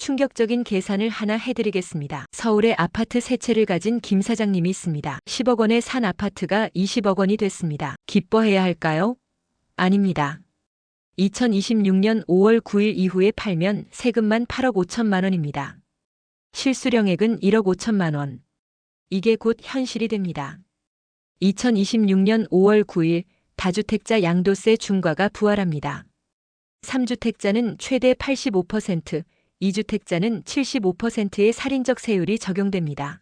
충격적인 계산을 하나 해드리겠습니다. 서울에 아파트 세 채를 가진 김 사장님이 있습니다. 10억 원에 산 아파트가 20억 원이 됐습니다. 기뻐해야 할까요? 아닙니다. 2026년 5월 9일 이후에 팔면 세금만 8억 5천만 원입니다. 실수령액은 1억 5천만 원. 이게 곧 현실이 됩니다. 2026년 5월 9일 다주택자 양도세 중과가 부활합니다. 3주택자는 최대 85%, 2주택자는 75%의 살인적 세율이 적용됩니다.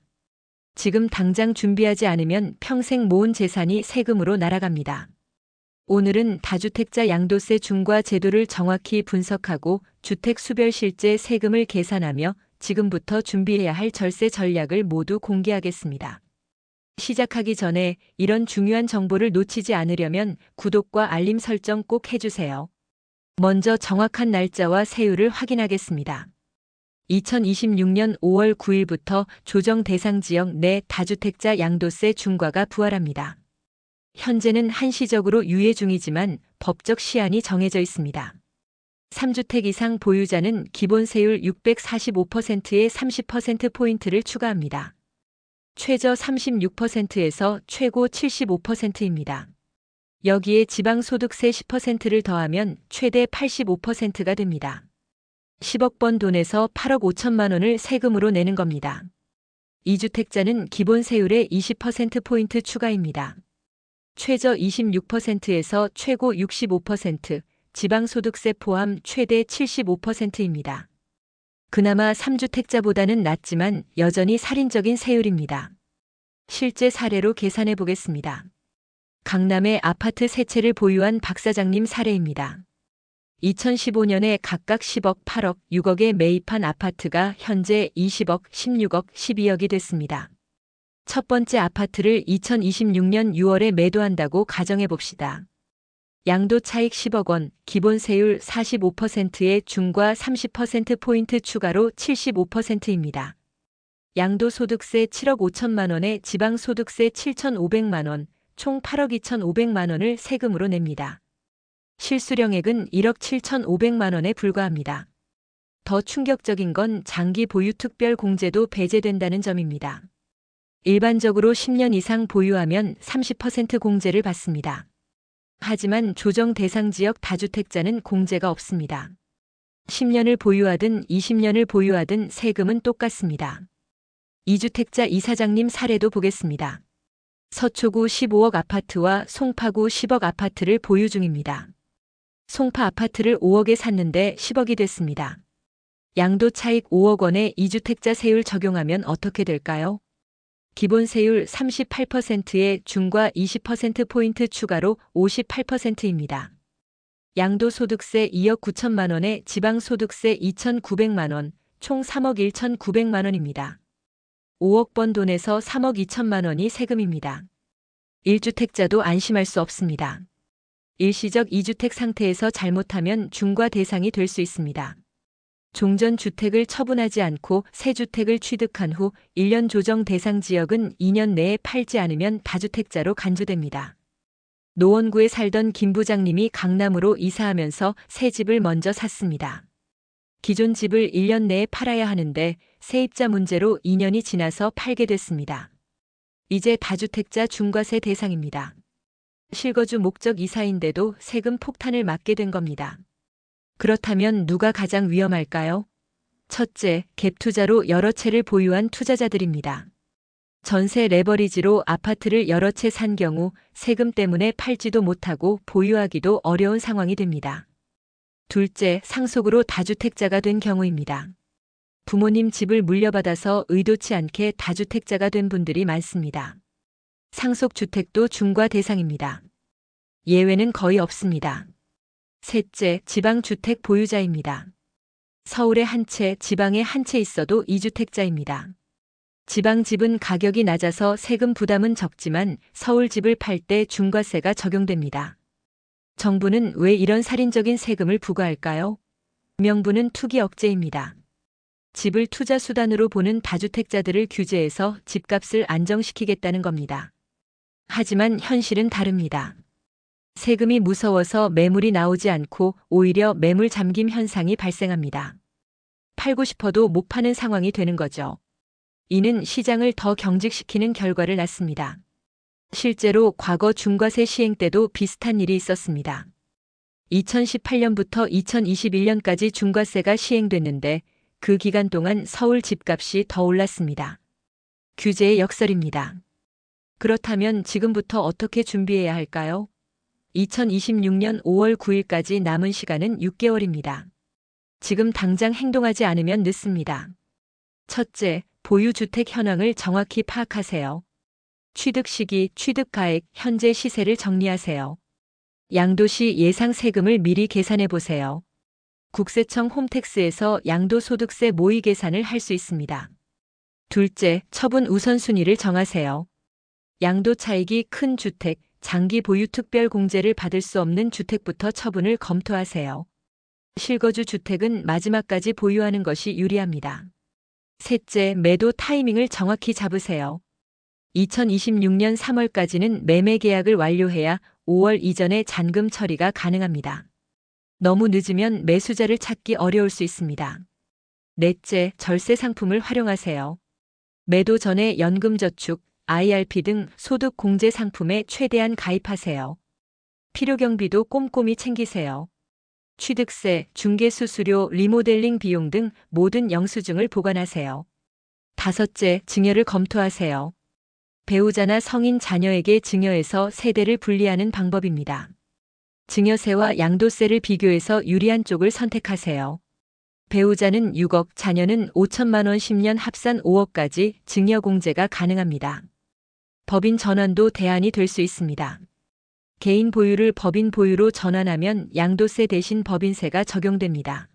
지금 당장 준비하지 않으면 평생 모은 재산이 세금으로 날아갑니다. 오늘은 다주택자 양도세 중과 제도를 정확히 분석하고 주택 수별 실제 세금을 계산하며 지금부터 준비해야 할 절세 전략을 모두 공개하겠습니다. 시작하기 전에 이런 중요한 정보를 놓치지 않으려면 구독과 알림 설정 꼭 해주세요. 먼저 정확한 날짜와 세율을 확인하겠습니다. 2026년 5월 9일부터 조정 대상 지역 내 다주택자 양도세 중과가 부활합니다. 현재는 한시적으로 유예 중이지만 법적 시한이 정해져 있습니다. 3주택 이상 보유자는 기본 세율 645%의 30%포인트를 추가합니다. 최저 36%에서 최고 75%입니다. 여기에 지방소득세 10%를 더하면 최대 85%가 됩니다. 10억 번 돈에서 8억 5천만 원을 세금으로 내는 겁니다. 2주택자는 기본 세율의 20%포인트 추가입니다. 최저 26%에서 최고 65%, 지방소득세 포함 최대 75%입니다. 그나마 3주택자보다는 낮지만 여전히 살인적인 세율입니다. 실제 사례로 계산해 보겠습니다. 강남의 아파트 세 채를 보유한 박 사장님 사례입니다. 2015년에 각각 10억, 8억, 6억에 매입한 아파트가 현재 20억, 16억, 12억이 됐습니다. 첫 번째 아파트를 2026년 6월에 매도한다고 가정해 봅시다. 양도 차익 10억 원, 기본 세율 45%의 중과 30%포인트 추가로 75%입니다. 양도소득세 7억 5천만 원에 지방소득세 7,500만 원, 총 8억 2,500만 원을 세금으로 냅니다. 실수령액은 1억 7,500만 원에 불과합니다. 더 충격적인 건 장기 보유 특별 공제도 배제된다는 점입니다. 일반적으로 10년 이상 보유하면 30% 공제를 받습니다. 하지만 조정 대상 지역 다주택자는 공제가 없습니다. 10년을 보유하든 20년을 보유하든 세금은 똑같습니다. 2주택자 이사장님 사례도 보겠습니다. 서초구 15억 아파트와 송파구 10억 아파트를 보유 중입니다. 송파 아파트를 5억에 샀는데 10억이 됐습니다. 양도 차익 5억 원에 2주택자 세율 적용하면 어떻게 될까요? 기본 세율 38%에 중과 20%포인트 추가로 58%입니다. 양도소득세 2억 9천만 원에 지방소득세 2,900만 원, 총 3억 1,900만 원입니다. 5억 번 돈에서 3억 2천만 원이 세금입니다. 1주택자도 안심할 수 없습니다. 일시적 2주택 상태에서 잘못하면 중과 대상이 될 수 있습니다. 종전 주택을 처분하지 않고 새 주택을 취득한 후 1년 조정 대상 지역은 2년 내에 팔지 않으면 다주택자로 간주됩니다. 노원구에 살던 김 부장님이 강남으로 이사하면서 새 집을 먼저 샀습니다. 기존 집을 1년 내에 팔아야 하는데 세입자 문제로 2년이 지나서 팔게 됐습니다. 이제 다주택자 중과세 대상입니다. 실거주 목적 이사인데도 세금 폭탄을 맞게 된 겁니다. 그렇다면 누가 가장 위험할까요? 첫째, 갭 투자로 여러 채를 보유한 투자자들입니다. 전세 레버리지로 아파트를 여러 채 산 경우 세금 때문에 팔지도 못하고 보유하기도 어려운 상황이 됩니다. 둘째, 상속으로 다주택자가 된 경우입니다. 부모님 집을 물려받아서 의도치 않게 다주택자가 된 분들이 많습니다. 상속 주택도 중과 대상입니다. 예외는 거의 없습니다. 셋째, 지방주택 보유자입니다. 서울에 한 채, 지방에 한 채 있어도 2주택자입니다. 지방 집은 가격이 낮아서 세금 부담은 적지만 서울 집을 팔 때 중과세가 적용됩니다. 정부는 왜 이런 살인적인 세금을 부과할까요? 명분은 투기 억제입니다. 집을 투자 수단으로 보는 다주택자들을 규제해서 집값을 안정시키겠다는 겁니다. 하지만 현실은 다릅니다. 세금이 무서워서 매물이 나오지 않고 오히려 매물 잠김 현상이 발생합니다. 팔고 싶어도 못 파는 상황이 되는 거죠. 이는 시장을 더 경직시키는 결과를 낳습니다. 실제로 과거 중과세 시행 때도 비슷한 일이 있었습니다. 2018년부터 2021년까지 중과세가 시행됐는데 그 기간 동안 서울 집값이 더 올랐습니다. 규제의 역설입니다. 그렇다면 지금부터 어떻게 준비해야 할까요? 2026년 5월 9일까지 남은 시간은 6개월입니다. 지금 당장 행동하지 않으면 늦습니다. 첫째, 보유주택 현황을 정확히 파악하세요. 취득 시기, 취득 가액, 현재 시세를 정리하세요. 양도시 예상 세금을 미리 계산해 보세요. 국세청 홈택스에서 양도소득세 모의 계산을 할 수 있습니다. 둘째, 처분 우선순위를 정하세요. 양도 차익이 큰 주택, 장기 보유 특별 공제를 받을 수 없는 주택부터 처분을 검토하세요. 실거주 주택은 마지막까지 보유하는 것이 유리합니다. 셋째, 매도 타이밍을 정확히 잡으세요. 2026년 3월까지는 매매 계약을 완료해야 5월 이전에 잔금 처리가 가능합니다. 너무 늦으면 매수자를 찾기 어려울 수 있습니다. 넷째, 절세 상품을 활용하세요. 매도 전에 연금저축, IRP 등 소득 공제 상품에 최대한 가입하세요. 필요 경비도 꼼꼼히 챙기세요. 취득세, 중개수수료, 리모델링 비용 등 모든 영수증을 보관하세요. 다섯째, 증여를 검토하세요. 배우자나 성인 자녀에게 증여해서 세대를 분리하는 방법입니다. 증여세와 양도세를 비교해서 유리한 쪽을 선택하세요. 배우자는 6억, 자녀는 5천만 원 10년 합산 5억까지 증여 공제가 가능합니다. 법인 전환도 대안이 될 수 있습니다. 개인 보유를 법인 보유로 전환하면 양도세 대신 법인세가 적용됩니다.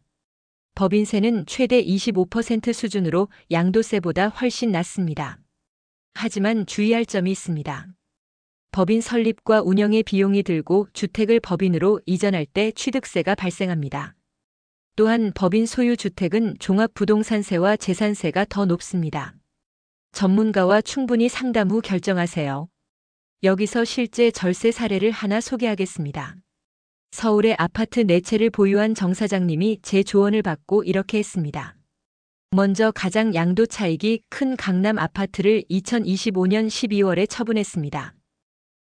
법인세는 최대 25% 수준으로 양도세보다 훨씬 낮습니다. 하지만 주의할 점이 있습니다. 법인 설립과 운영의 비용이 들고 주택을 법인으로 이전할 때 취득세가 발생합니다. 또한 법인 소유 주택은 종합부동산세와 재산세가 더 높습니다. 전문가와 충분히 상담 후 결정하세요. 여기서 실제 절세 사례를 하나 소개하겠습니다. 서울의 아파트 4채를 보유한 정 사장님이 제 조언을 받고 이렇게 했습니다. 먼저 가장 양도 차익이 큰 강남 아파트를 2025년 12월에 처분했습니다.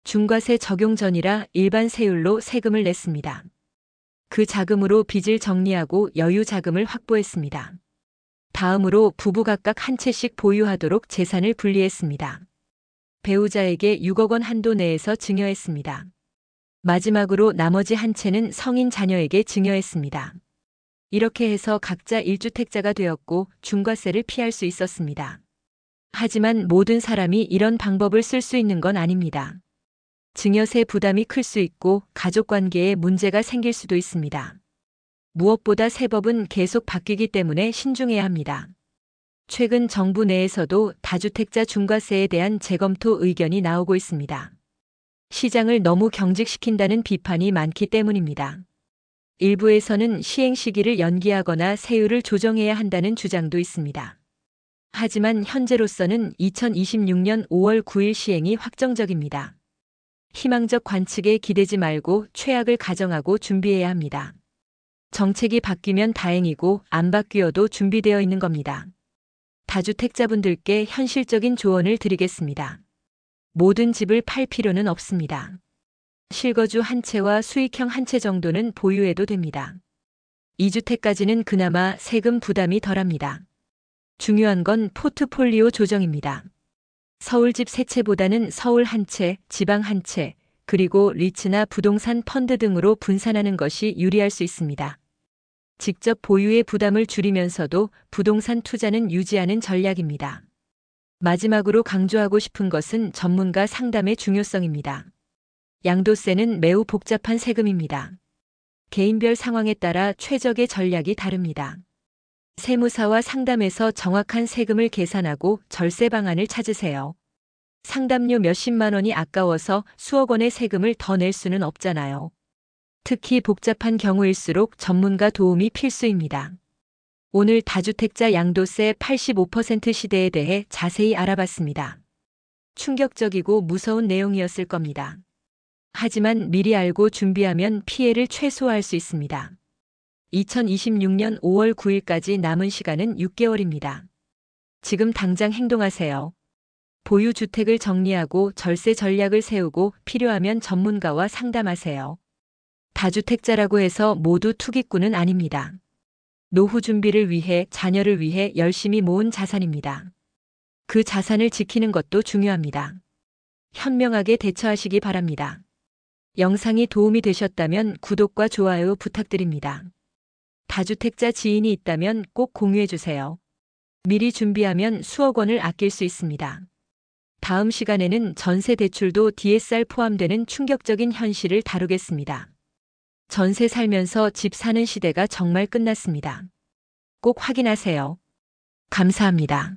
중과세 적용 전이라 일반 세율로 세금을 냈습니다. 그 자금으로 빚을 정리하고 여유 자금을 확보했습니다. 다음으로 부부 각각 한 채씩 보유하도록 재산을 분리했습니다. 배우자에게 6억 원 한도 내에서 증여했습니다. 마지막으로 나머지 한 채는 성인 자녀에게 증여했습니다. 이렇게 해서 각자 1주택자가 되었고 중과세를 피할 수 있었습니다. 하지만 모든 사람이 이런 방법을 쓸 수 있는 건 아닙니다. 증여세 부담이 클 수 있고 가족 관계에 문제가 생길 수도 있습니다. 무엇보다 세법은 계속 바뀌기 때문에 신중해야 합니다. 최근 정부 내에서도 다주택자 중과세에 대한 재검토 의견이 나오고 있습니다. 시장을 너무 경직시킨다는 비판이 많기 때문입니다. 일부에서는 시행 시기를 연기하거나 세율을 조정해야 한다는 주장도 있습니다. 하지만 현재로서는 2026년 5월 9일 시행이 확정적입니다. 희망적 관측에 기대지 말고 최악을 가정하고 준비해야 합니다. 정책이 바뀌면 다행이고 안 바뀌어도 준비되어 있는 겁니다. 다주택자분들께 현실적인 조언을 드리겠습니다. 모든 집을 팔 필요는 없습니다. 실거주 한 채와 수익형 한 채 정도는 보유해도 됩니다. 2주택까지는 그나마 세금 부담이 덜합니다. 중요한 건 포트폴리오 조정입니다. 서울집 세 채보다는 서울 한 채, 지방 한 채, 그리고 리츠나 부동산 펀드 등으로 분산하는 것이 유리할 수 있습니다. 직접 보유의 부담을 줄이면서도 부동산 투자는 유지하는 전략입니다. 마지막으로 강조하고 싶은 것은 전문가 상담의 중요성입니다. 양도세는 매우 복잡한 세금입니다. 개인별 상황에 따라 최적의 전략이 다릅니다. 세무사와 상담에서 정확한 세금을 계산하고 절세 방안을 찾으세요. 상담료 몇십만 원이 아까워서 수억 원의 세금을 더 낼 수는 없잖아요. 특히 복잡한 경우일수록 전문가 도움이 필수입니다. 오늘 다주택자 양도세 85% 시대에 대해 자세히 알아봤습니다. 충격적이고 무서운 내용이었을 겁니다. 하지만 미리 알고 준비하면 피해를 최소화할 수 있습니다. 2026년 5월 9일까지 남은 시간은 6개월입니다. 지금 당장 행동하세요. 보유 주택을 정리하고 절세 전략을 세우고 필요하면 전문가와 상담하세요. 다주택자라고 해서 모두 투기꾼은 아닙니다. 노후 준비를 위해 자녀를 위해 열심히 모은 자산입니다. 그 자산을 지키는 것도 중요합니다. 현명하게 대처하시기 바랍니다. 영상이 도움이 되셨다면 구독과 좋아요 부탁드립니다. 다주택자 지인이 있다면 꼭 공유해 주세요. 미리 준비하면 수억 원을 아낄 수 있습니다. 다음 시간에는 전세 대출도 DSR 포함되는 충격적인 현실을 다루겠습니다. 전세 살면서 집 사는 시대가 정말 끝났습니다. 꼭 확인하세요. 감사합니다.